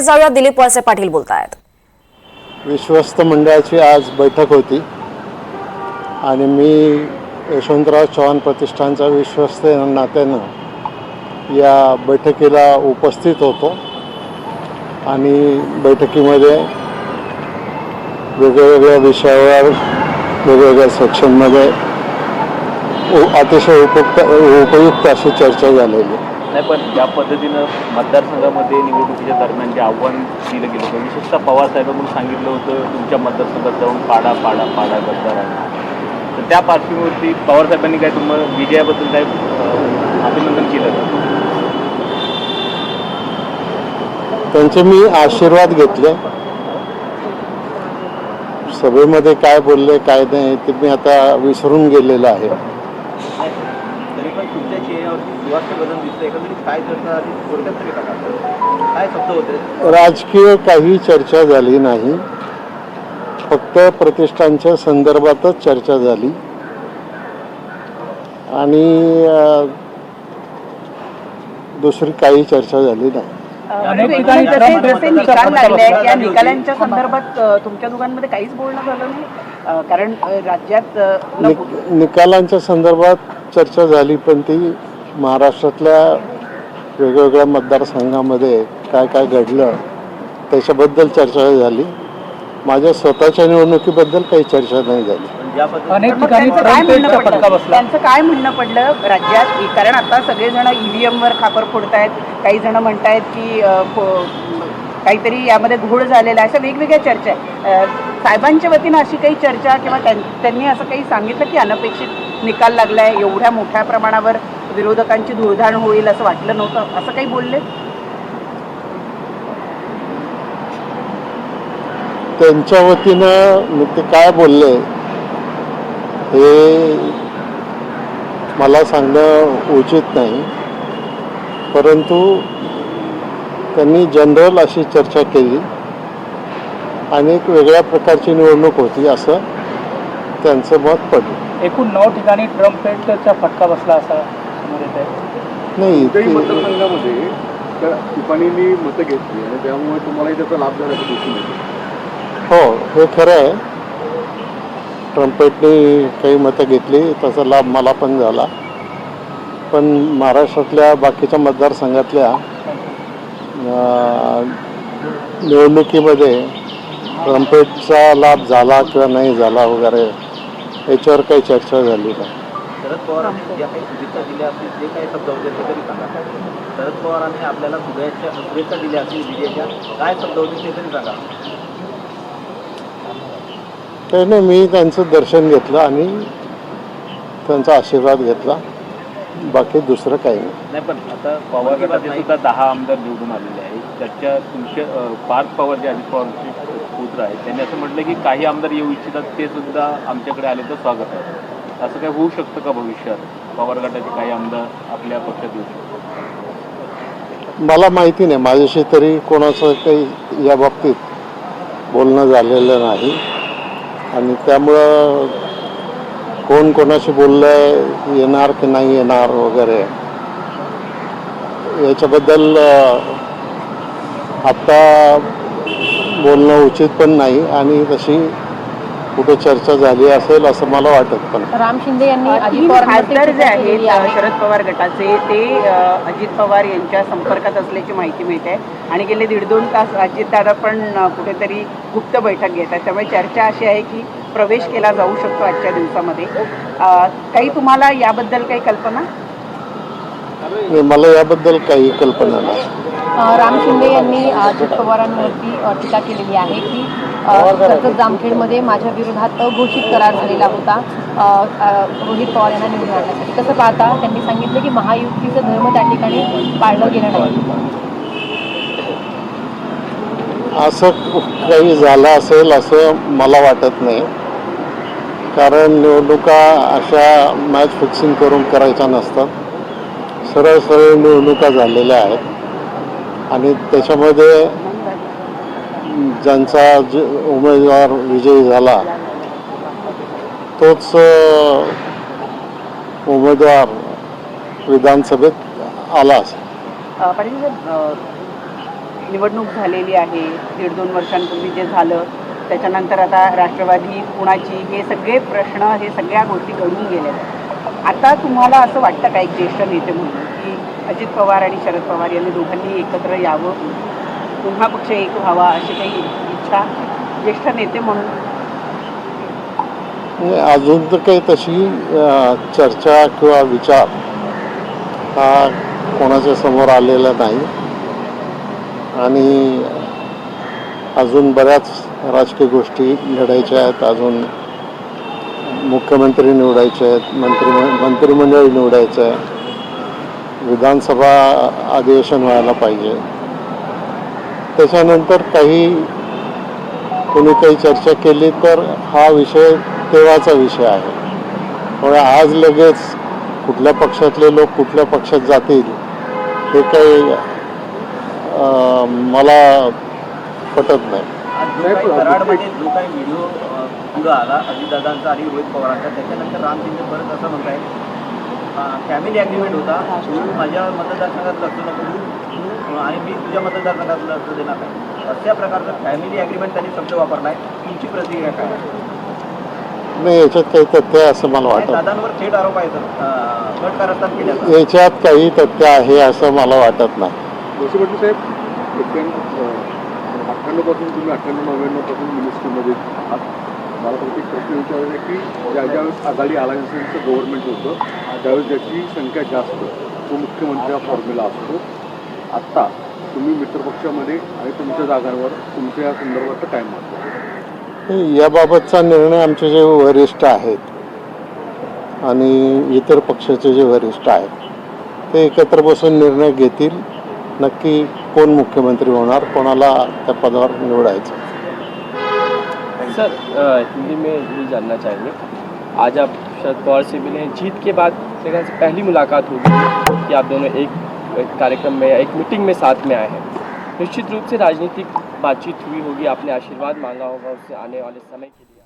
जाऊया. दिलीप वळसे पाटील बोलत आहेत विश्वस्त मंडळाची आज बैठक होती. आणि मी यशवंतराव चव्हाण प्रतिष्ठानचा विश्वस्त नात्यानं या बैठकीला उपस्थित होतो. आणि बैठकीमध्ये वेगवेगळ्या विषयावर वेगवेगळ्या सेक्शनमध्ये अतिशय उपयुक्त उपयुक्त अशी चर्चा झालेली. आहे. नाही पण ज्या पद्धतीनं मतदारसंघामध्ये निवडणुकीच्या दरम्यान जे आव्हान दिलं गेलं होतं विशेषतः पवार सांगितलं होतं तुमच्या मतदारसंघात जाऊन पाडा पाडा पाडा मतदारांना तर त्या पार्श्वभूमीवरती पवार साहेबांनी काय तुम्हाला विजयाबद्दल काय अभिनंदन केलं? त्यांचे मी आशीर्वाद घेतले. सभेमध्ये काय बोलले काय नाही ते मी आता विसरून गेलेलं आहे. राजकीय काही चर्चा झाली नाही. फक्त प्रतिष्ठानच्या संदर्भातच चर्चा झाली. आणि दुसरी काही चर्चा झाली नाही. या निकालांच्या संदर्भात तुमच्या दोघांमध्ये काहीच बोलणं झालं कारण राज्यात निक- निकालांच्या संदर्भात चर्चा झाली पण ती महाराष्ट्रातल्या वेगवेगळ्या मतदारसंघामध्ये काय काय घडलं त्याच्याबद्दल चर्चा झाली. माझ्या स्वतःच्या निवडणुकीबद्दल काही चर्चा नाही झाली. त्यांचं काय म्हणणं पडलं? बसला. त्यांचं काय म्हणणं पडलं राज्यात? कारण आता सगळेजण ईव्हीएम वर खापर फोडतायत काही जण म्हणतायत की काहीतरी यामध्ये घोळ झालेला आहे अशा वेगवेगळ्या चर्चा आहेत. साहेबांच्या वतीनं अशी काही चर्चा किंवा त्यां- त्यांनी असं काही सांगितलं की अनपेक्षित निकाल लागलाय एवढ्या मोठ्या प्रमाणावर विरोधकांची धुळधाण होईल असं वाटलं नव्हतं? असं काही बोलले? त्यांच्या वतीनं मी ते काय बोलले हे मला सांगणं उचित नाही. परंतु त्यांनी जनरल अशी चर्चा केली. एक वेगळ्या प्रकारची निवडणूक होती असं त्यांचं मत पडलं. एकूण नऊ ठिकाणी ट्रम्पेटचा फटका बसला असा नाही मतदारसंघामध्ये त्या टिपाणींनी मतं घेतली आणि त्यामुळे तुम्हालाही त्याचा लाभ झाल्याचं दिसून येतो. हो हे खरं आहे. ट्रम्पेटनी काही मतं घेतली त्याचा लाभ मला पण झाला. पण महाराष्ट्रातल्या बाकीच्या मतदारसंघातल्या निवडणुकीमध्ये ट्रम्पेटचा लाभ झाला किंवा नाही झाला वगैरे याच्यावर काही चर्चा झाली नाही. शरद पवारांनी ज्या काही शुभेच्छा दिल्या असतील जे काही शब्द होते ते तरी सांगा. शरद पवारांनी आपल्याला शुभेच्छा शुभेच्छा दिल्या असतील विजयाच्या काय शब्द होते ते तरी सांगा. काही नाही मी त्यांचं दर्शन घेतलं आणि त्यांचा आशीर्वाद घेतला. बाकी दुसरं काही नाही. नाही पण आता पवार गटाचे सुद्धा दहा आमदार निवडून आलेले आहेत. त्याच्या तुमच्या अं, पार्थ पवार जे अजित पवारचे पुत्र आहेत त्यांनी असं म्हटलं की काही आमदार येऊ इच्छितात ते सुद्धा आमच्याकडे आले तर स्वागत आहे. असं काय होऊ शकतं का भविष्यात? पवार गटाचे काही आमदार आपल्या पक्षात येऊ शकतात. मला माहिती नाही. माझ्याशी तरी कोणाचं काही या बाबतीत बोलणं झालेलं नाही. आणि त्यामुळं कोण कोणाशी बोललंय येणार की नाही येणार वगैरे याच्याबद्दल आत्ता बोलणं उचित पण नाही आणि तशी कुठे चर्चा झाली असेल असं मला वाटत पण. राम शिंदे यांनी अजित खासदार जे आहेत. शरद पवार गटाचे ते अजित पवार यांच्या संपर्कात असल्याची माहिती मिळते. आणि गेले दीड दोन तास अजितदादा पण कुठेतरी गुप्त बैठक घेत आहेत. त्यामुळे चर्चा अशी आहे की प्रवेश केला जाऊ शकतो आजच्या दिवसामध्ये. काही तुम्हाला याबद्दल काही कल्पना? मला याबद्दल काही कल्पना नाही. राम शिंदे यांनी अजित पवारांवरती टीका केलेली आहे की कर्जत जामखेडमध्ये माझ्या विरोधात अघोषित करार झालेला होता. रोहित पवार यांना निवडून आणण्यासाठी. कसं पाहता त्यांनी सांगितलं की महायुतीचं धर्म त्या ठिकाणी पाळलं गेलं नाही. असं काही झालं असेल असं मला वाटत नाही. कारण निवडणुका अशा मॅच फिक्सिंग करून करायच्या नसतात. सरळ सरळ निवडणुका झालेल्या आहेत. आणि त्याच्यामध्ये ज्यांचा ज उमेदवार विजयी झाला तोच उमेदवार विधानसभेत आला पाटील साहेब, निवडणूक झालेली आहे दीड दोन वर्षांपूर्वी जे झालं त्याच्यानंतर आता राष्ट्रवादी कुणाची हे सगळे प्रश्न हे सगळ्या गोष्टी घडून गेल्या आता तुम्हाला असं वाटतं का एक ज्येष्ठ नेते म्हणून की अजित पवार आणि शरद पवार यांनी दोघांनी एकत्र यावं. पुन्हा पक्ष एक व्हावा अशी काही इच्छा ज्येष्ठ नेते म्हणून. अजून तर काही तशी चर्चा किंवा विचार हा कोणाच्या समोर आलेला नाही. आणि अजून बऱ्याच राजकीय गोष्टी घडायच्या आहेत. अजून मुख्यमंत्री निवडायचे आहेत मंत्री मंत्रिमंडळ निवडायचं आहे. विधानसभा अधिवेशन व्हायला पाहिजे. त्याच्यानंतर काही कोणी काही चर्चा केली तर हा विषय तेव्हाचा विषय आहे. त्यामुळे आज लगेच कुठल्या पक्षातले लोक कुठल्या पक्षात जातील हे काही मला पटत नाही. पुढं आला अजितदादांचा आणि रोहित पवारांचा त्याच्यानंतर रामचंद्र परत असं म्हणताय फॅमिली ॲग्रीमेंट होता. तू माझ्या मतदारसंघात लक्ष नको आणि मी तुझ्या मतदारसंघात लक्ष देणार नाही. अशा प्रकारचं फॅमिली ॲग्रीमेंट त्यांनी शब्द वापरलाय. तुमची प्रतिक्रिया काय? आहे? नाही याच्यात काही तथ्य आहे असं मला वाटत दादांवर थेट आरोप आहे सर याच्यात काही तथ्य आहे असं मला वाटत नाही. जसं म्हटलं साहेब अठ्ठ्याण्णवपासून तुम्ही अठ्ठ्याण्णव नव्याण्णवपासून मिनिस्ट्रीमध्ये मला फक्त प्रश्न विचारायचा की ज्या ज्यावेळेस आघाडी अलायन्सचं गव्हर्नमेंट होतं त्यावेळेस ज्याची संख्या जास्त तो मुख्यमंत्री हा फॉर्म्युला असतो. आत्ता तुम्ही मित्रपक्षामध्ये आणि तुमच्या जागांवर तुमच्या या संदर्भात काय मत याबाबतचा निर्णय आमचे जे वरिष्ठ आहेत आणि इतर पक्षाचे जे वरिष्ठ आहेत ते एकत्र बसून निर्णय घेतील. नक्की कोण मुख्यमंत्री होणार कोणाला त्या पदावर निवडायचं. सर हिंदी में ये जानना चाहेंगे। आज आप शरद पवार से मिले जीत के बाद से पहली मुलाकात होगी कि आप दोनों एक एक कार्यक्रम में एक मीटिंग में साथ में आए हैं। निश्चित रूप से राजनीतिक बातचीत हुई होगी। आपने आशीर्वाद मांगा होगा उससे आने वाले समय के लिए।